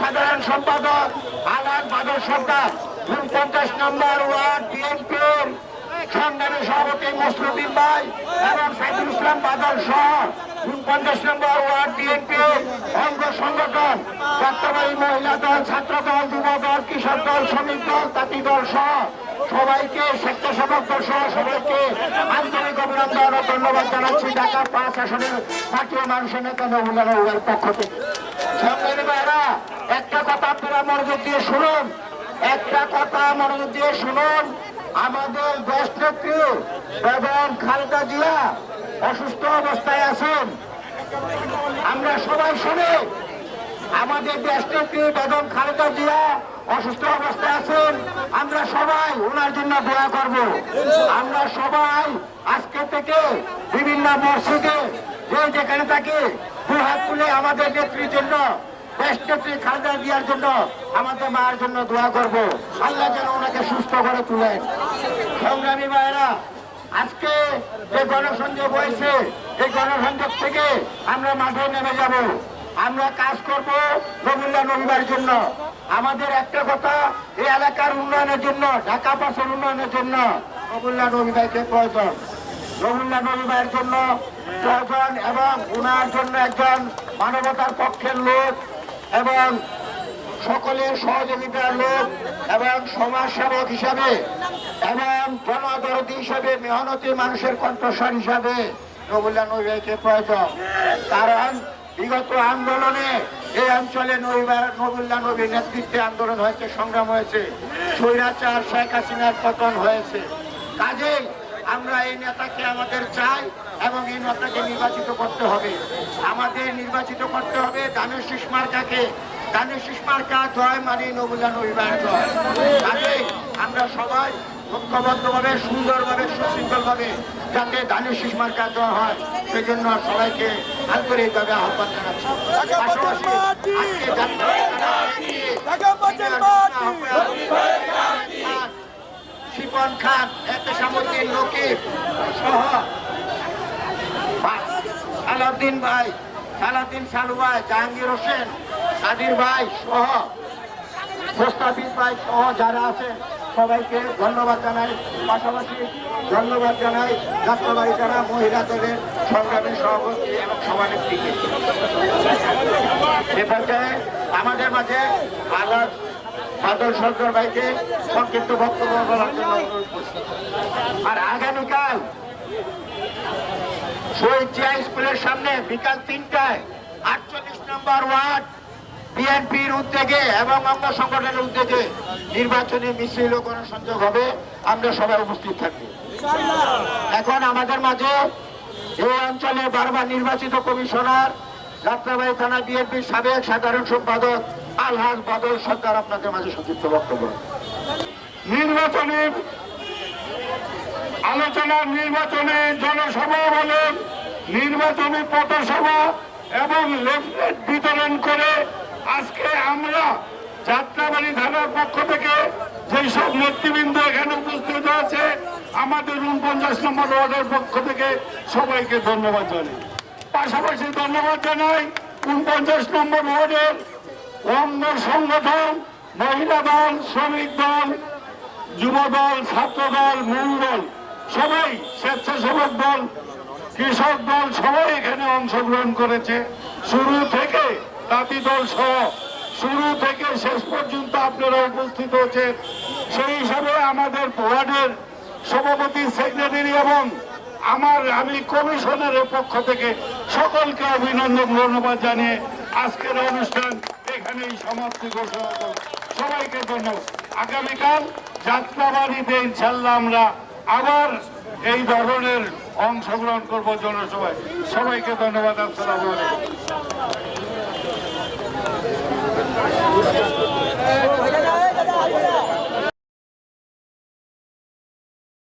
সাধারণ সম্পাদক আলাদ বাদল সরকার পঞ্চাশ নম্বর ওয়ার্ড বিএনপির সংগ্রামী সভাপতি মসরুদ্দিন ভাই এবং সাইদুল ইসলাম বাদল সহ পঞ্চাশ নম্বর ওয়ার্ড বিএনপি অঙ্গ সংগঠন যাত্রাবাড়ি মহিলা দল ছাত্র দল যুব দল কৃষক দল, শ্রমিক দল তাঁতি দল সহ সবাইকে স্বেচ্ছাসেবক দল সহ সবাইকে আন্তরিক অভিনন্দন ও ধন্যবাদ জানাচ্ছি ঢাকা পাঁচ আসনের জাতীয় মানুষের নেতা নবুল্লাহ পক্ষ থেকে। সংগ্রামী ভাইরা একটা কথা আপনারা মনোযোগ দিয়ে শুনুন। একটা কথা মনোযোগ দিয়ে শুনুন। আমাদের দেশ নেত্রী বেগম খালেদা জিয়া অসুস্থ অবস্থায় আছেন। আমরা সবাই শুনি, আমাদের দেশ নেত্রী বেগম খালেদা জিয়া অসুস্থ অবস্থায় আছেন। আমরা সবাই ওনার জন্য দোয়া করব। আমরা সবাই আজকে থেকে বিভিন্ন মসজিদে যে যেখানে থাকি, দু হাত তুলে আমাদের নেত্রীর জন্য নেত্রী খালেদা জিয়ার জন্য আমাদের মায়ের জন্য দোয়া করব। আল্লাহ যেন ওনাকে সুস্থ করে তুলেন সংগ্রামী ভাইয়েরা আজকে যে গণসংযোগ হয়েছে, এই গণসংযোগ থেকে আমরা মাঠে নেমে যাব। আমরা কাজ করব রবীন্দ্র নবীবার জন্য। আমাদের একটা কথা, এই এলাকার উন্নয়নের জন্য, ঢাকা পাশের উন্নয়নের জন্য রবীন্দ্র নবীবাইকে প্রয়োজন। রবীন্দ্র নবীবাইয়ের জন্য প্রয়োজন এবং উনার জন্য একজন মানবতার পক্ষের লোক এবং সকলের সহযোগিতার লোক এবং সমাজ সেবক হিসাবে এবং জনদরদি হিসাবে, মেহনতি মানুষের কণ্ঠস্বর হিসাবে নবুল্লাহ নবীকে প্রয়োজন। কারণ বিগত আন্দোলনে এই অঞ্চলে নবুল্লাহ নবীর নেতৃত্বে আন্দোলন হয়েছে, সংগ্রাম হয়েছে। স্বৈরাচার শেখ হাসিনার পতন হয়েছে। কাজেই আমরা এই নেতাকে আমাদের চাই এবং এই নেতাকে নির্বাচিত করতে হবে। আমাদের নির্বাচিত করতে হবে দানের শীষ মার্কাকে। দানের শীষ মার্কা জয় মানে নবুল্লা নবীবার জয়। আমরা সবাই ঐক্যবদ্ধভাবে, সুন্দরভাবে, সুশৃঙ্খলভাবে যাতে দানের শীষ মার্কা দেওয়া হয়, সেজন্য সবাইকে আন্তরিকভাবে আহ্বান জানাচ্ছি। শিপন খান, এতে সামুদ্দিন নকিব সহ। সালাউদ্দিন ভাই, সালাউদ্দিন সালু ভাই জাহাঙ্গীর হোসেন, কাদির ভাই, সহ। মোস্তাফিজ ভাই সহ যারা আছেন সবাইকে ধন্যবাদ জানাই। পাশাপাশি ধন্যবাদ জানাই যাত্রাবাড়ি যারা মহিলা দলের সংগ্রামী সভাপতি এবং সভানেত্রীকে এ পর্যায়ে আমাদের মাঝে আলাদ বাদল সরকার ভাইকে সংক্ষিপ্ত বক্তব্য বলার জন্য আর আগামীকাল শহীদ জিয়া স্কুলের সামনে বিকাল তিনটায় আটচল্লিশ নম্বর ওয়ার্ড বিএনপির উদ্যোগে এবং অঙ্গ সংগঠনের উদ্যোগে নির্বাচনী মিছিল ও হবে। আমরা সবাই উপস্থিত থাকব। এখন আমাদের মাঝে এই অঞ্চলে বারবার নির্বাচিত কমিশনার যাত্রাবাড়ি থানা বিএনপির সাবেক সাধারণ সম্পাদক আলহাজ বাদল সরকার আপনাদের মাঝে সংক্ষিপ্ত বক্তব্য। নির্বাচনের আলোচনার নির্বাচনে জনসভা বলেন নির্বাচনী পথসভা এবং লিফলেট বিতরণ করে আজকে আমরা যাত্রাবাড়ি থানার পক্ষ থেকে যেই সব নেতৃবৃন্দ এখানে উপস্থিত আছে, আমাদের উনপঞ্চাশ নম্বর ওয়ার্ডের পক্ষ থেকে সবাইকে ধন্যবাদ জানাই। পাশাপাশি ধন্যবাদ জানাই উনপঞ্চাশ নম্বর ওয়ার্ডের অঙ্গ সংগঠন, মহিলা দল, শ্রমিক দল, যুব দল, ছাত্র দল, মূল দল, সবাই স্বেচ্ছাসেবক দল, কৃষক দল, সবাই এখানে অংশগ্রহণ করেছে। শুরু থেকে তাঁতি দল সহ, শুরু থেকে শেষ পর্যন্ত আপনারা উপস্থিত হয়েছে সেই হিসাবে আমাদের ওয়ার্ডের সভাপতি, সেক্রেটারি এবং আমার, আমি কমিশনারের পক্ষ থেকে সকলকে অভিনন্দন, ধন্যবাদ জানিয়ে আজকের অনুষ্ঠান এখানেই সমাপ্তি ঘোষণা সবাইকে ধন্যবাদ। আগামীকাল যাত্রাবাড়িতে ইনশাল্লাহ আমরা আবার এই ধরনের অংশগ্রহণ করব জনসভায়। সবাইকে ধন্যবাদ। আসসালাম আলাইকুম।